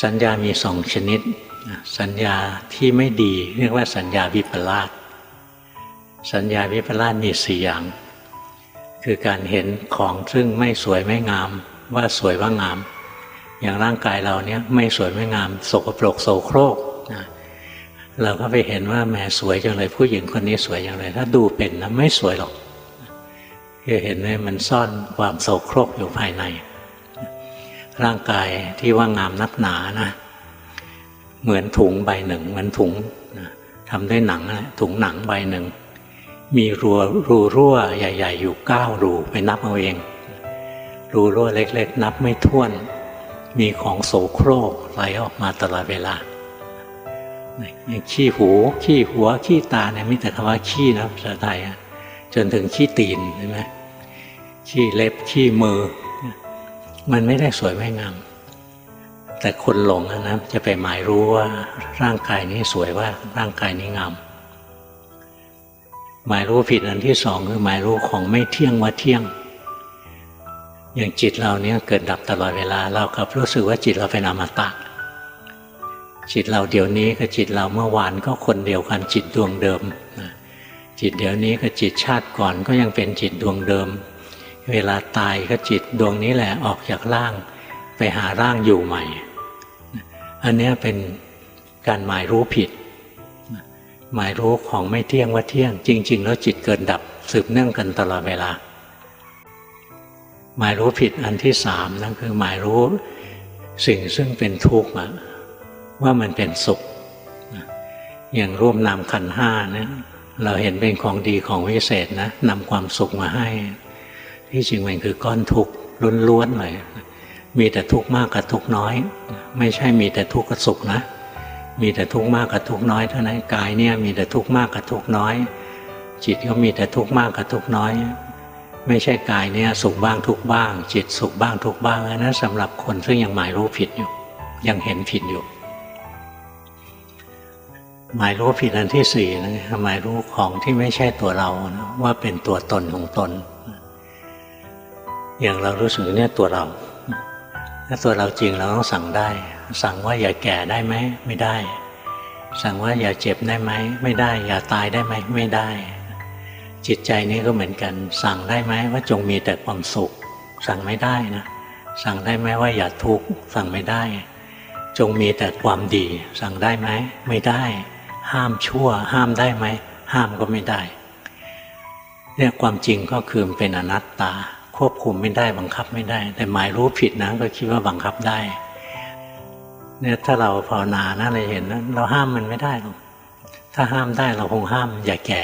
สัญญามีสองชนิด สัญญาที่ไม่ดีเรียกว่าสัญญาวิปลาสสัญญาวิปลาสมีสี่อย่าง คือการเห็นของซึ่งไม่สวยไม่งาม ว่าสวยว่างาม อย่างร่างกายเราเนี่ยไม่สวยไม่งาม สกปรกโสโครกนะเราก็ไปเห็นว่าแหมสวยจังเลยผู้หญิงคนนี้สวยจังเลย ถ้าดูเป็นนะไม่สวยหรอกคือเห็นไหมมันซ่อนความโสโครกอยู่ภายใน ร่างกายที่ว่างามนักหนานะ เหมือนถุงใบหนึ่ง เหมือนถุงทำด้วยหนังนะถุงหนังใบหนึ่ง มีรูรูรั่วใหญ่ ๆ อยู่เก้ารูไปนับเอาเอง รูรั่วเล็ก ๆ นับไม่ถ้วน มีของโสโครกไหลออกมาตลอดเวลาอย่างขี้หูขี้หัวขี้ตาเนี่ยมีแต่คำว่าขี้นะภาษาไทยจนถึงขี้ตีนใช่ไหมขี้เล็บขี้มือ มันไม่ได้สวยไม่งาม แต่คนหลงนะจะไปหมายรู้ว่าร่างกายนี้สวยว่าร่างกายนี้งาม หมายรู้ผิดอันที่สองคือหมายรู้ของไม่เที่ยงว่าเที่ยง อย่างจิตเราเนี่ยเกิดดับตลอดเวลา เรากับรู้สึกว่าจิตเราเป็นอมตะจิตเราเดี๋ยวนี้กับจิตเราเมื่อวานก็คนเดียวกันจิตดวงเดิมจิตเดี๋ยวนี้กับจิตชาติก่อนก็ยังเป็นจิตดวงเดิม เวลาตายก็จิตดวงนี้แหละออกจากร่างไปหาร่างอยู่ใหม่ อันนี้เป็นการหมายรู้ผิด หมายรู้ของไม่เที่ยงว่าเที่ยง จริง ๆ แล้วจิตเกิดดับสืบเนื่องกันตลอดเวลา หมายรู้ผิดอันที่สามนั่นคือหมายรู้สิ่งซึ่งเป็นทุกข์ว่ามันเป็นสุข อย่างร่วมนามขันห้าเนี่ยเราเห็นเป็นของดีของวิเศษนะนำความสุขมาให้ ที่จริงมันคือก้อนทุกข์ล้วนๆเลยมีแต่ทุกข์มากกับทุกข์น้อย ไม่ใช่มีแต่ทุกข์กับสุขนะ มีแต่ทุกข์มากกับทุกข์น้อยเท่านั้นกายเนี่ยมีแต่ทุกข์มากกับทุกข์น้อย จิตก็มีแต่ทุกข์มากกับทุกข์น้อย ไม่ใช่กายเนี่ยสุขบ้างทุกข์บ้าง จิตสุขบ้างทุกข์บ้างนั้นสำหรับคนซึ่งยังหมายรู้ผิดอยู่ ยังเห็นผิดอยู่ หมายรู้ผิดอันที่สี่นะหมายรู้ของที่ไม่ใช่ตัวเรานะว่าเป็นตัวตนของตน อย่างเรารู้สึกเนี่ยตัวเรา ถ้าตัวเราจริงเราต้องสั่งได้ สั่งว่าอย่าแก่ได้ไหมไม่ได้ สั่งว่าอย่าเจ็บได้ไหมไม่ได้ อย่าตายได้ไหมไม่ได้ จิตใจนี้ก็เหมือนกัน สั่งได้ไหมว่าจงมีแต่ความสุข สั่งไม่ได้นะสั่งได้ไหมว่าอย่าทุกข์สั่งไม่ได้ จงมีแต่ความดี สั่งได้ไหมไม่ได้ ห้ามชั่ว ห้ามได้ไหมห้ามก็ไม่ได้เนี่ยความจริงก็คือเป็นอนัตตา ควบคุมไม่ได้บังคับไม่ได้ แต่หมายรู้ผิดนะก็คิดว่าบังคับได้ เนี่ยถ้าเราภาวนานะเราเห็นนะเราห้ามมันไม่ได้หรอกถ้าห้ามได้เราคงห้ามอย่าแก่